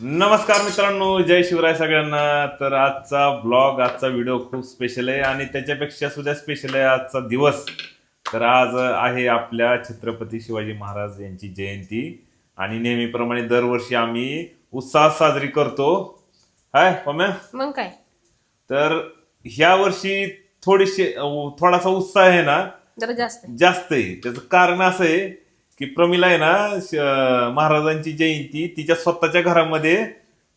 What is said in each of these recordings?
नमस्कार मित्रांनो जय शिवराय सगळ्यांना. तर आजचा ब्लॉग आजचा व्हिडिओ खूप स्पेशल आहे आणि त्याच्यापेक्षा सुद्धा स्पेशल आहे आजचा दिवस. तर आज आहे आपल्या छत्रपती शिवाजी महाराज यांची जयंती आणि नेहमीप्रमाणे दरवर्षी आम्ही उत्साहात साजरी करतो. हाय पम्या? मग काय? तर ह्या वर्षी थोडीशी थोडासा उत्साह आहे ना? जरा जास्त आहे. जास्त आहे. त्याचं कारण असं आहे की प्रमिला आहे ना श- महाराजांची जयंती तिच्या स्वतःच्या घरामध्ये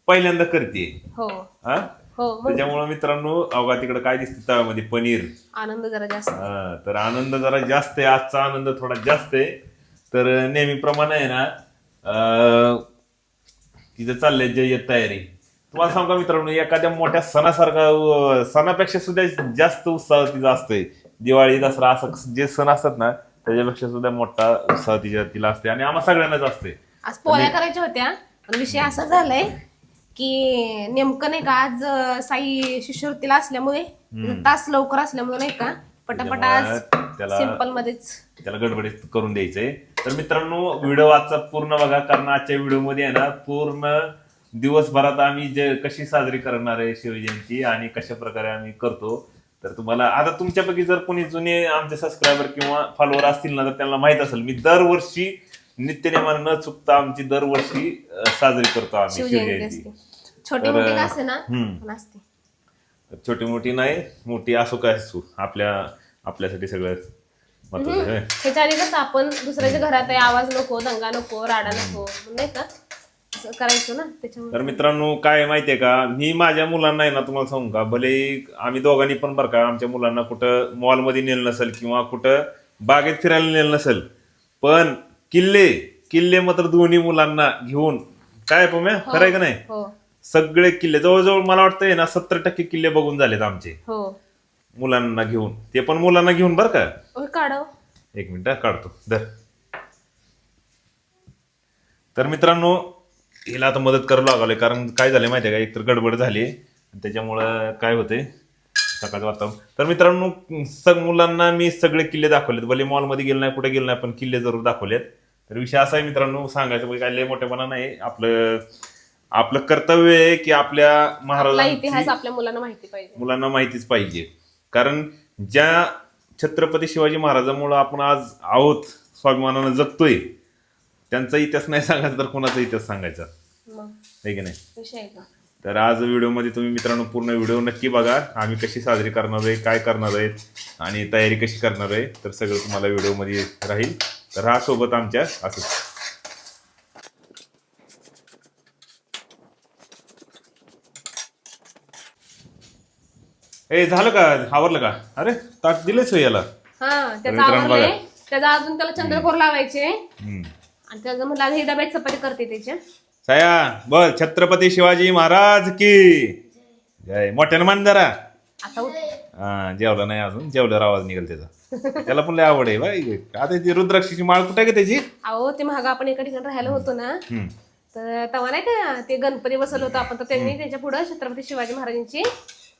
पहिल्यांदा करते. हो. हा? हो मग त्याच्यामुळं मित्रांनो अवघा तिकडे काय दिसते तव्यामध्ये पनीर. आनंद जरा जास्त. हा, तर आनंद जरा जास्त आहे. आजचा आनंद थोडा जास्त आहे. तर नेहमीप्रमाणे आहे ना अं, तिथं चाललंय जय्यत तयारी. तुम्हाला सांगू का मित्रांनो एखाद्या मोठ्या सणासारखा अं, सणापेक्षा सुद्धा जास्त उत्साह तिचा असतोय. दिवाळी दसरा असं जे सण असतात ना त्याच्यापेक्षा सुद्धा मोठा उत्साह तिच्या तिला असते आणि आम्हा सगळ्यांनाच असते. आज पोळ्या करायच्या होत्या पण विषय असा झालाय की नेमकं नाही का आज अं, साई शिष्यवृत्तीला असल्यामुळे तास लवकर असल्यामुळे नाही का पटापट आज त्याला सिंपल मध्येच. त्याला गडबडीत करून द्यायचंय. तर मित्रांनो व्हिडिओ आजचा पूर्ण बघा कारण आजच्या व्हिडिओमध्ये आहे ना पूर्ण दिवसभरात आम्ही जे कशी साजरी करणार आहे शिवजयंती आणि कशा प्रकारे आम्ही करतो तर तुम्हाला आता तुमच्यापैकी जर कोणी जुने आमचे सबस्क्रायबर किंवा फॉलोअर असतील ना तर त्यांना माहीत असेल मी दरवर्षी नित्यनेमानं न चुकता आमची दरवर्षी अं, साजरी करतो आम्ही शिवजयंती शिवजयंती. असते. छोटी मोठी का असते ना हम्म. पण असते. छोटी मोठी नाही मोठी असो काय असो आपल्या आपल्यासाठी सगळं महत्वाचं आहे. त्याच्या आधी कसं आपण दुसऱ्याच्या घरात आहे आवाज नको दंगा नको राडा नको नाही का? असं करायचं ना त्याच्यामुळे. तर मित्रांनो काय आहे माहितीये का? मी माझ्या मुलांना आहे ना तुम्हाला सांगू का? भले आम्ही दोघांनी पण बरं का आमच्या मुलांना कुठं मॉलमध्ये नेलं नसेल किंवा कुठं बागेत फिरायला नेलं नसेल पण किल्ले किल्ले मात्र दोन्ही मुलांना घेऊन काय पम्या? खरं आहे का नाही? हो. सगळे किल्ले जवळजवळ मला वाटतंय ना सत्तर टक्के किल्ले बघून झालेत आमचे. हो. मुलांना घेऊन. ते पण मुलांना घेऊन बरं का? ओय, काढव. एक मिनिट हा, काढतो. धर. तर मित्रांनो हिला आता मदत करावं लागले कारण काय झालं माहिती आहे का एकतर गडबड झाली. आणि त्याच्यामुळं काय होते सकाळचं वातावरण. तर मित्रांनो सग मुलांना मी सगळे किल्ले दाखवलेत. भले मॉलमध्ये गेलो नाही कुठे गेलो नाही पण किल्ले जरूर दाखवलेत. तर विषय असा आहे मित्रांनो सांगायचं म्हणजे काय लय मोठेपणा नाही. आपलं आपलं कर्तव्य आहे की आपल्या आपला महाराजांची आपल्या मुलांना माहिती पाहिजे. मुलांना माहितीच पाहिजे. कारण ज्या छत्रपती शिवाजी महाराजांमुळं आपण आज आहोत स्वाभिमानानं जगतोय त्यांचा इतिहास नाही सांगायचा तर कोणाचा इतिहास सांगायचा? आहे की नाही? आहे तर आज व्हिडिओमध्ये तुम्ही मित्रांनो पूर्ण व्हिडिओ नक्की बघा. आम्ही कशी साजरी करणार आहे काय करणार आहेत आणि तयारी कशी करणार आहे तर सगळं तुम्हाला व्हिडिओमध्ये राहील. तर हा सोबत आमच्या असंच ए झालं का? आवरलं का? अरे ताट दिलेच हो याला. त्याचा मित्रांनो बघा. त्याचा अजून त्याला चंद्रकोर लावायचे. आणि त्याचं म्हटलं ही डब्यात चपाती करते त्याच्या सया बोल छत्रपती शिवाजी महाराज की? जय. मोठ्यानं मान जरा. आता उठ. हा जेवला नाही अजून. जेवल्यावर आवाज निघेल त्याचा. त्याला पण लय आवड आहे बाई. आता ती रुद्राक्षीची माळ कुठे का त्याची? अहो ते महाग आपण एका ठिकाणी राहायला होतो ना. हम्म. तर तेव्हा नाही का ते गणपती बसवलं होतं आपण. तर त्यांनी त्याच्या पुढे छत्रपती शिवाजी महाराजांची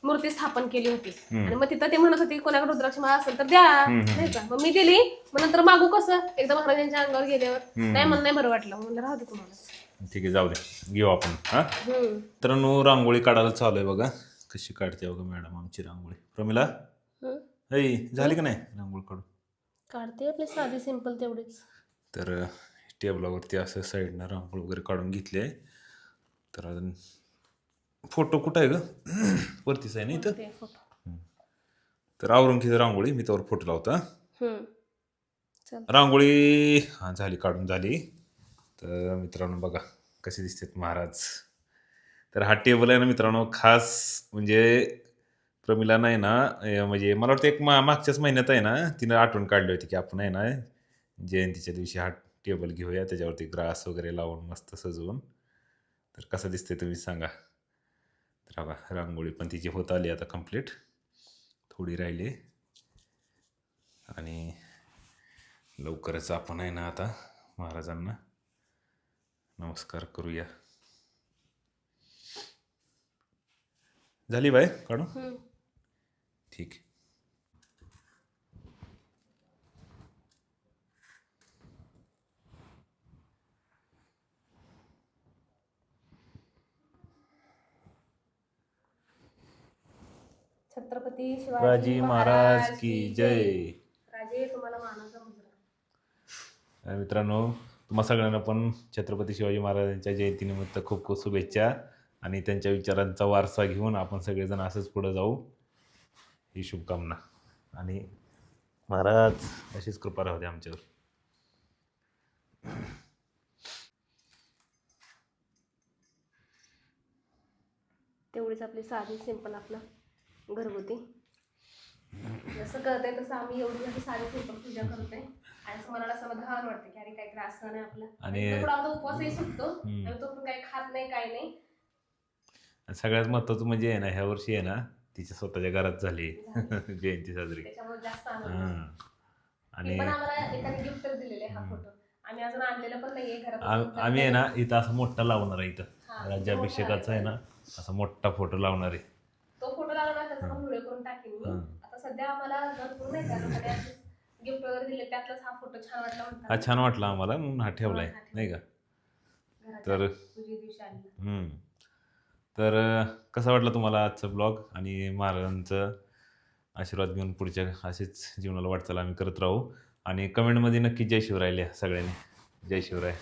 मूर्ती स्थापन केली होती. आणि मग तिथं ते म्हणत होते कोणाकडे रुद्राक्ष माळ असेल तर द्या. नाही का? मग मी दिली. मग नंतर मागू कसं? एकदा महाराजांच्या अंगावर गेल्यावर. नाही मला नाही बरं वाटलं. म्हणलं राहू दे तुम्हाला. ठीक आहे जाऊ दे. घेऊ आपण हा. मित्रांनो रांगोळी काढायला चालू आहे बघा. कशी काढते बघा मॅडम आमची रांगोळी. प्रमिला. ऐ झाली का नाही रांगोळी काढून? काढते आपली साधी सिंपल तेवढीच. तर टेबलावरती असं साईडनं रांगोळी वगैरे काढून घेतली आहे. तर अजून फोटो कुठं आहे ग? वरतीच आहे ना इथं? ते फोटो. तर आवरून घेतो रांगोळी मी त्यावर फोटो लावता हम्म. चल. रांगोळी हां झाली काढून झाली. तर मित्रांनो बघा कसे दिसतात महाराज. तर हा टेबल आहे ना मित्रांनो खास म्हणजे प्रमिला नाही ना अं, म्हणजे मला वाटतं एक मा मागच्याच महिन्यात आहे ना तिनं आठवण काढली होती की आपण आहे ना जयंतीच्या दिवशी हा टेबल घेऊया त्याच्यावरती ग्रास वगैरे लावून मस्त सजवून. तर कसं दिसते तुम्ही सांगा. बघा रांगोळी पण तिची होत आली आता कंप्लीट थोडी राहिली. आणि लवकरच आपण आहे ना आता महाराजांना नमस्कार करूया. झाली बाय काढू. ठीक. छत्रपती शिवाजी महाराज की जय. राजे तुम्हाला मानाचा मुजरा तर मित्रांनो तुम्हा सगळ्यांना पण छत्रपती शिवाजी महाराजांच्या जयंतीनिमित्त खूप खूप शुभेच्छा आणि त्यांच्या विचारांचा वारसा घेऊन आपण सगळेजण असंच पुढे जाऊ. ही शुभकामना. आणि महाराज अशीच कृपा राहू दे आमच्यावर. तेवढीच आपली साधी सिंपल आपलं. घरगुती जसं करते तसं आम्ही एवढी अशी साधी सिंपल पूजा करते आणि असं मनाला समाधान वाटते की अरे काही त्रास नाही आपला. आणि- थोडा आमचा उपवासही सुटतो. आणि तो पण काही खात नाही काही नाही. सगळ्यात महत्त्वाचं म्हणजे आहे ना ह्या वर्षी आहे ना तिच्या स्वतःच्या घरात झाली जयंती साजरी. त्याच्यामुळे जास्त आनंद. हां. ती आणि पण आम्हाला एकाने गिफ्ट दिलेले आहे हा हम्म. फोटो आम्ही अजून आणलेला पण नाहीये घरात आम- आम्ही आहे ना इथं असं मोठा लावणार आहे हा, इथं राज्याभिषेकाचा आहे ना असा मोठा फोटो लावणार आहे. त्याचा पण व्हिडिओ करून टाकेन मी. हं. आता सध्या आम्हाला भरपूर नाही का लोकांनी गिफ्ट वगैरे दिले त्यातलाच हा फोटो छान वाटला हा छान वाटला आम्हाला म्हणून हा ठेवलाय नाही का? तर हम्म. तर कसा वाटला तुम्हाला आजचा ब्लॉग आणि महाराजांचं आशीर्वाद घेऊन पुढच्या असेच जीवनाला वाटचाल आम्ही करत राहू. आणि कमेंटमध्ये नक्की जय शिवराय लिहा सगळ्यांनी. जय शिवराय.